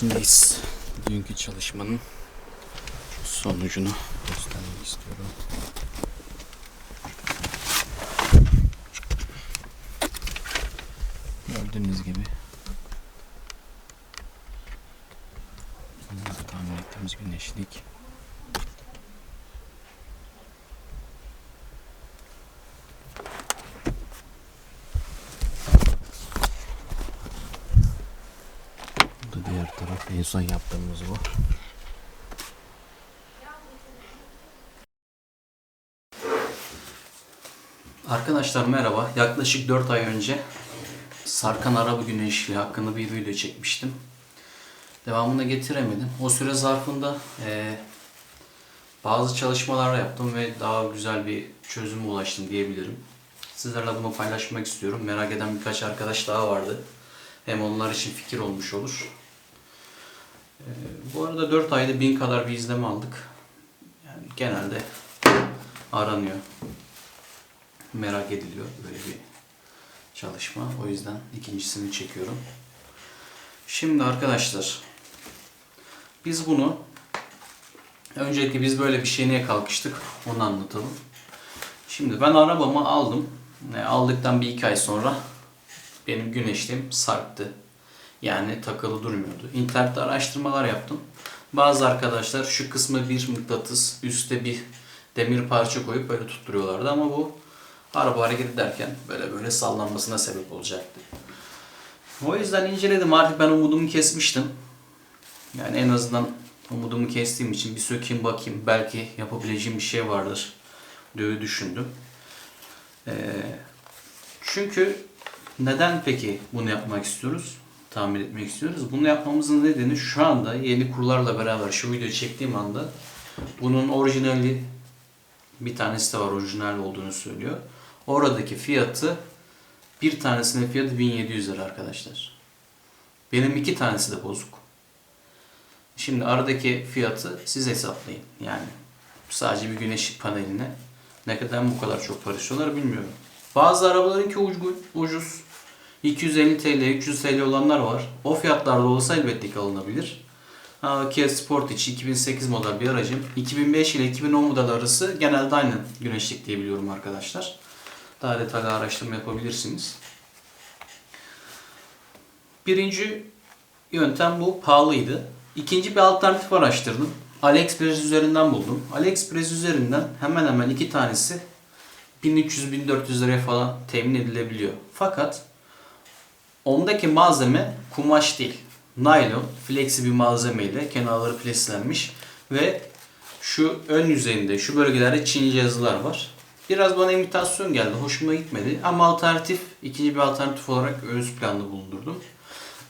İçindeyiz. Bugünkü çalışmanın sonucunu göstermek istiyorum. Gördüğünüz gibi tahmin ettiğimiz güneşlik. Da diğer taraf. En son yaptığımız bu. Arkadaşlar merhaba. Yaklaşık 4 ay önce Sarkan Araba Güneşli hakkında bir video çekmiştim. Devamını getiremedim. O süre zarfında eee, bazı çalışmalar yaptım ve daha güzel bir çözüme ulaştım diyebilirim. Sizlerle bunu paylaşmak istiyorum. Merak eden birkaç arkadaş daha vardı. Hem onlar için fikir olmuş olur. Bu arada 4 ayda 1000 kadar bir izleme aldık. Yani genelde aranıyor. Merak ediliyor böyle bir çalışma. O yüzden ikincisini çekiyorum. Şimdi arkadaşlar biz bunu öncelikle biz böyle bir şeye niye kalkıştık onu anlatalım. Şimdi ben arabamı aldım. Aldıktan bir iki ay sonra benim güneşliğim sarktı. Yani takılı durmuyordu. İnternette araştırmalar yaptım. Bazı arkadaşlar şu kısmı bir mıknatıs, üstte bir demir parça koyup böyle tutturuyorlardı ama bu araba hareket ederken böyle böyle sallanmasına sebep olacaktı. O yüzden inceledim. Artık ben umudumu kesmiştim. Yani en azından umudumu kestiğim için bir sökeyim bakayım. Belki yapabileceğim bir şey vardır diye düşündüm. Ee, çünkü neden peki bunu yapmak istiyoruz? Tamir etmek istiyoruz. Bunu yapmamızın nedeni şu anda yeni kurlarla beraber şu videoyu çektiğim anda bunun orijinali bir tanesi de var orijinal olduğunu söylüyor. Oradaki fiyatı bir tanesinin fiyatı 1700 lira arkadaşlar. Benim iki tanesi de bozuk. Şimdi aradaki fiyatı siz hesaplayın. Yani sadece bir güneş paneline ne kadar bu kadar çok para bilmiyorum. Bazı arabalarınki ucuz. 250 TL, 300 TL olanlar var. O fiyatlarda olsa elbette ki alınabilir. Kia Sportage 2008 model bir aracım. 2005 ile 2010 model arası genelde aynı güneşlik diye biliyorum arkadaşlar. Daha detaylı araştırma yapabilirsiniz. Birinci yöntem bu pahalıydı. İkinci bir alternatif araştırdım. AliExpress üzerinden buldum. AliExpress üzerinden hemen hemen iki tanesi 1300-1400 liraya falan temin edilebiliyor. Fakat ondaki malzeme kumaş değil. Naylon, flexi bir malzemeyle kenarları flexlenmiş ve şu ön yüzeyinde, şu bölgelerde Çince yazılar var. Biraz bana imitasyon geldi. Hoşuma gitmedi. Ama alternatif, ikinci bir alternatif olarak ön planda bulundurdum.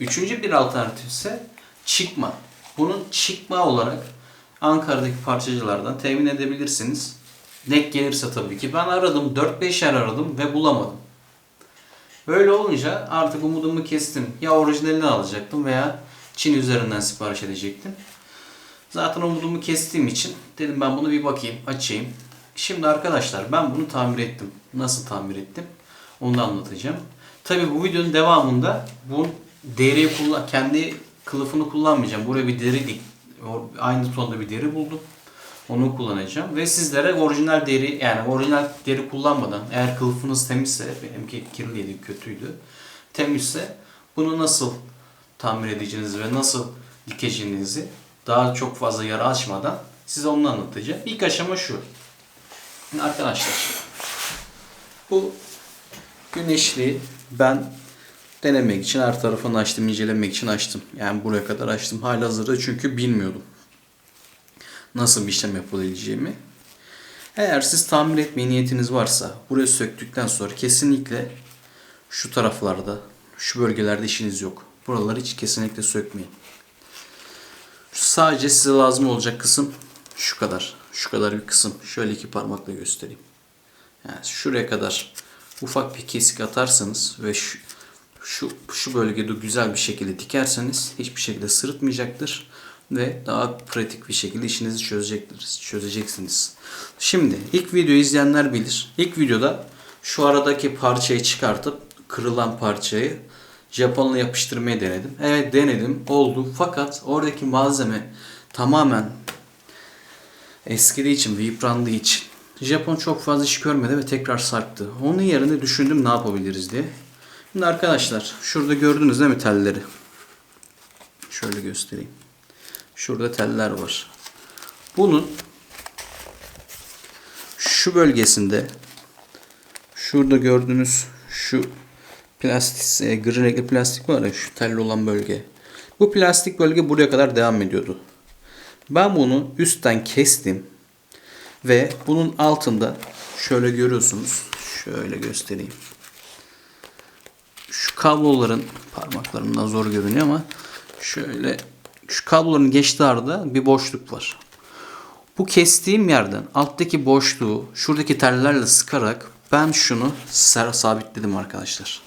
Üçüncü bir alternatif ise çıkma. Bunun çıkma olarak Ankara'daki parçacılardan temin edebilirsiniz. Denk gelirse tabii ki. Ben aradım, 4-5 yer aradım ve bulamadım. Böyle olunca artık umudumu kestim. Ya orijinalini alacaktım veya Çin üzerinden sipariş edecektim. Zaten umudumu kestiğim için dedim ben bunu bir bakayım, açayım. Şimdi arkadaşlar ben bunu tamir ettim. Nasıl tamir ettim? Onu anlatacağım. Tabi bu videonun devamında bu deriyi kullan kendi kılıfını kullanmayacağım. Buraya bir deri dik aynı tonda bir deri buldum. Onu kullanacağım ve sizlere orijinal deri yani orijinal deri kullanmadan eğer kılıfınız temizse benimki kirliydi, kötüydü. Temizse bunu nasıl tamir edeceğinizi ve nasıl dikeceğinizi daha çok fazla yara açmadan size onu anlatacağım. İlk aşama şu. Arkadaşlar bu güneşliği ben denemek için her tarafını açtım, incelemek için açtım. Yani buraya kadar açtım. Halihazırda çünkü bilmiyordum nasıl bir işlem yapabileceğimi. Eğer siz tamir etmeye niyetiniz varsa burayı söktükten sonra kesinlikle şu taraflarda, şu bölgelerde işiniz yok. Buraları hiç kesinlikle sökmeyin. Sadece size lazım olacak kısım şu kadar. Şu kadar bir kısım. Şöyle iki parmakla göstereyim. Yani şuraya kadar ufak bir kesik atarsanız ve şu, şu, şu bölgede güzel bir şekilde dikerseniz hiçbir şekilde sırıtmayacaktır ve daha pratik bir şekilde işinizi çözecektiniz, çözeceksiniz. Şimdi ilk videoyu izleyenler bilir. İlk videoda şu aradaki parçayı çıkartıp kırılan parçayı Japonla yapıştırmayı denedim. Evet denedim. Oldu. Fakat oradaki malzeme tamamen eskidiği için ve yıprandığı için Japon çok fazla iş görmedi ve tekrar sarktı. Onun yerine düşündüm ne yapabiliriz diye. Şimdi arkadaşlar şurada gördünüz değil mi telleri? Şöyle göstereyim. Şurada teller var. Bunun şu bölgesinde şurada gördüğünüz şu plastik, e, gri renkli plastik var ya şu telli olan bölge. Bu plastik bölge buraya kadar devam ediyordu. Ben bunu üstten kestim ve bunun altında şöyle görüyorsunuz. Şöyle göstereyim. Şu kabloların parmaklarımdan zor görünüyor ama şöyle şu kabloların geçtiği arada bir boşluk var. Bu kestiğim yerden alttaki boşluğu şuradaki tellerle sıkarak ben şunu sabitledim arkadaşlar.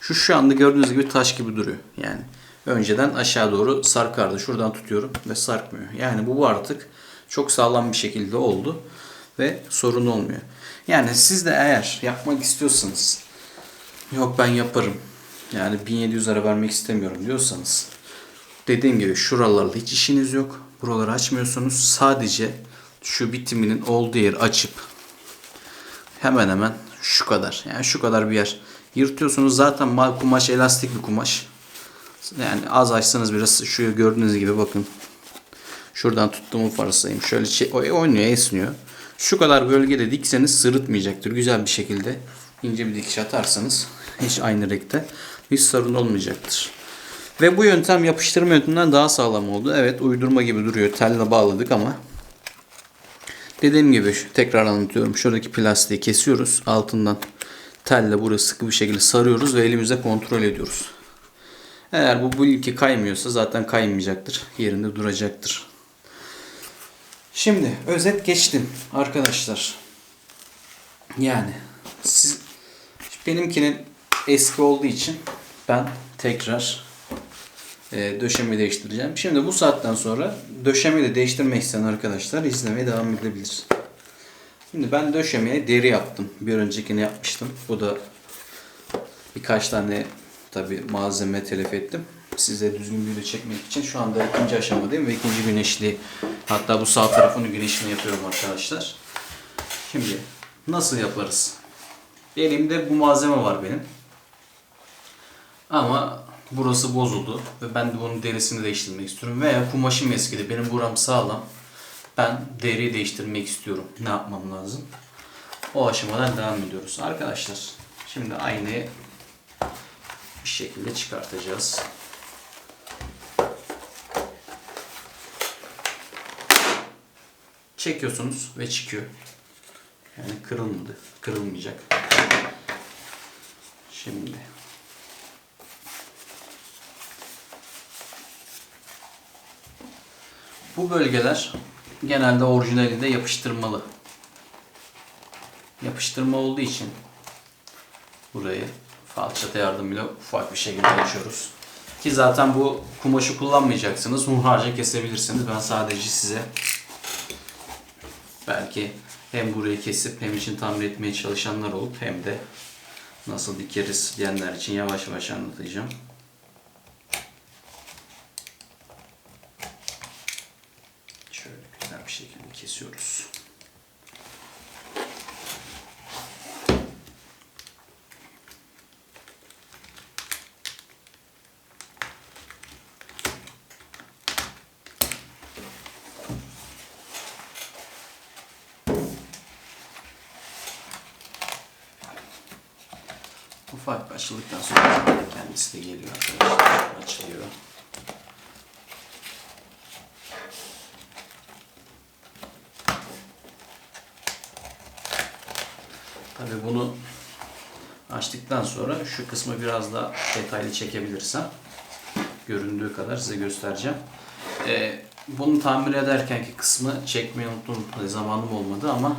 Şu şu anda gördüğünüz gibi taş gibi duruyor. Yani önceden aşağı doğru sarkardı. Şuradan tutuyorum ve sarkmıyor. Yani bu artık çok sağlam bir şekilde oldu ve sorun olmuyor. Yani siz de eğer yapmak istiyorsanız yok ben yaparım. Yani 1700 lira vermek istemiyorum diyorsanız dediğim gibi şuralarda hiç işiniz yok. Buraları açmıyorsunuz. Sadece şu bitiminin olduğu yeri açıp hemen hemen şu kadar. Yani şu kadar bir yer. Yırtıyorsunuz zaten kumaş elastik bir kumaş. Yani az açsanız biraz şu gördüğünüz gibi bakın. Şuradan tuttuğumu varsayayım. Şöyle şey, oynuyor, esniyor. Şu kadar bölgede dikseniz sırıtmayacaktır. Güzel bir şekilde ince bir dikiş atarsanız hiç aynı renkte hiç sorun olmayacaktır. Ve bu yöntem yapıştırma yönteminden daha sağlam oldu. Evet uydurma gibi duruyor. Telle bağladık ama dediğim gibi tekrar anlatıyorum. Şuradaki plastiği kesiyoruz. Altından telle burası sıkı bir şekilde sarıyoruz ve elimizde kontrol ediyoruz. Eğer bu ilki kaymıyorsa zaten kaymayacaktır. Yerinde duracaktır. Şimdi özet geçtim arkadaşlar. Yani siz benimkinin eski olduğu için ben tekrar e, döşeme değiştireceğim. Şimdi bu saatten sonra döşemeyi de değiştirmek isteyen arkadaşlar izlemeye devam edebilir. Şimdi ben döşemeye deri yaptım. Bir öncekini yapmıştım. Bu da birkaç tane tabi malzeme telef ettim. Size düzgün bir video çekmek için şu anda ikinci aşamadayım ve ikinci güneşli hatta bu sağ tarafını güneşini yapıyorum arkadaşlar. Şimdi nasıl yaparız? Elimde bu malzeme var benim. Ama burası bozuldu ve ben de bunun derisini değiştirmek istiyorum. Veya kumaşım eskidi. Benim buram sağlam. Ben deriyi değiştirmek istiyorum. Ne yapmam lazım? O aşamadan devam ediyoruz. Arkadaşlar şimdi aynayı bir şekilde çıkartacağız. Çekiyorsunuz ve çıkıyor. Yani kırılmadı. Kırılmayacak. Şimdi Bu bölgeler genelde orijinalinde yapıştırmalı. Yapıştırma olduğu için burayı falçata yardımıyla ufak bir şekilde açıyoruz. Ki zaten bu kumaşı kullanmayacaksınız. Hunharca kesebilirsiniz. Ben sadece size belki hem burayı kesip hem için tamir etmeye çalışanlar olup hem de nasıl dikeriz diyenler için yavaş yavaş anlatacağım. Şöyle güzel bir kesiyoruz. Ufak açıldıktan sonra kendisi de geliyor arkadaşlar. Açılıyor. Tabii bunu açtıktan sonra şu kısmı biraz daha detaylı çekebilirsem göründüğü kadar size göstereceğim. Ee, bunu tamir ederkenki kısmı çekmeyi unuttum. Zamanım olmadı ama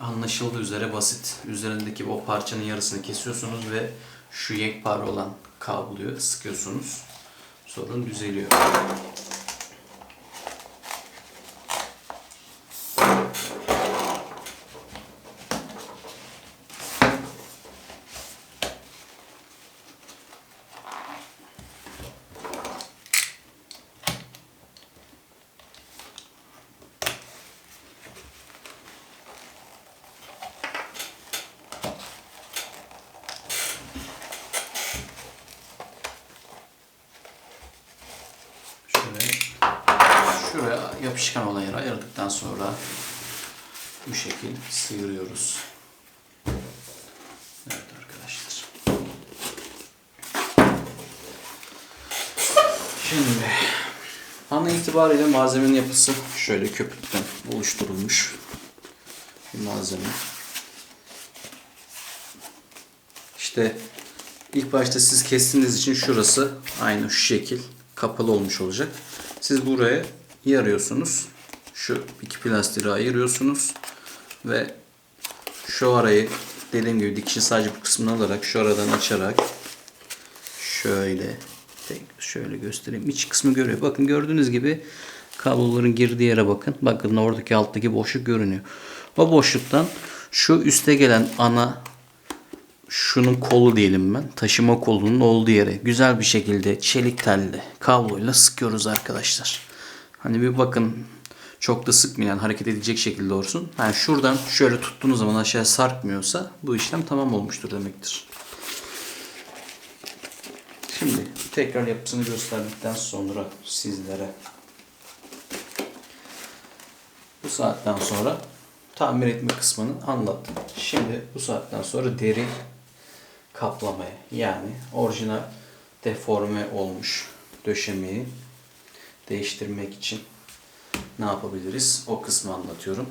anlaşıldığı üzere basit. Üzerindeki o parçanın yarısını kesiyorsunuz ve şu yekpare olan kabloyu sıkıyorsunuz. Sorun düzeliyor. Yapışkan olan ayırdıktan sonra bu şekil sıyırıyoruz. Evet arkadaşlar. Şimdi ana itibariyle malzemenin yapısı şöyle köpükten oluşturulmuş bir malzeme. İşte ilk başta siz kestiğiniz için şurası aynı şu şekil kapalı olmuş olacak. Siz buraya yarıyorsunuz. Şu iki plastiği ayırıyorsunuz ve şu arayı dediğim gibi dikişin sadece bu kısmını alarak şu aradan açarak şöyle şöyle göstereyim. İç kısmı görüyor. Bakın gördüğünüz gibi kabloların girdiği yere bakın. Bakın oradaki alttaki boşluk görünüyor. O boşluktan şu üste gelen ana şunun kolu diyelim ben. Taşıma kolunun olduğu yere güzel bir şekilde çelik telle kabloyla sıkıyoruz arkadaşlar. Hani bir bakın çok da sıkmayan hareket edecek şekilde olsun. Yani şuradan şöyle tuttuğunuz zaman aşağı sarkmıyorsa bu işlem tamam olmuştur demektir. Şimdi tekrar yapısını gösterdikten sonra sizlere bu saatten sonra tamir etme kısmını anlattım. Şimdi bu saatten sonra deri kaplamaya yani orijinal deforme olmuş döşemeyi değiştirmek için ne yapabiliriz? O kısmı anlatıyorum.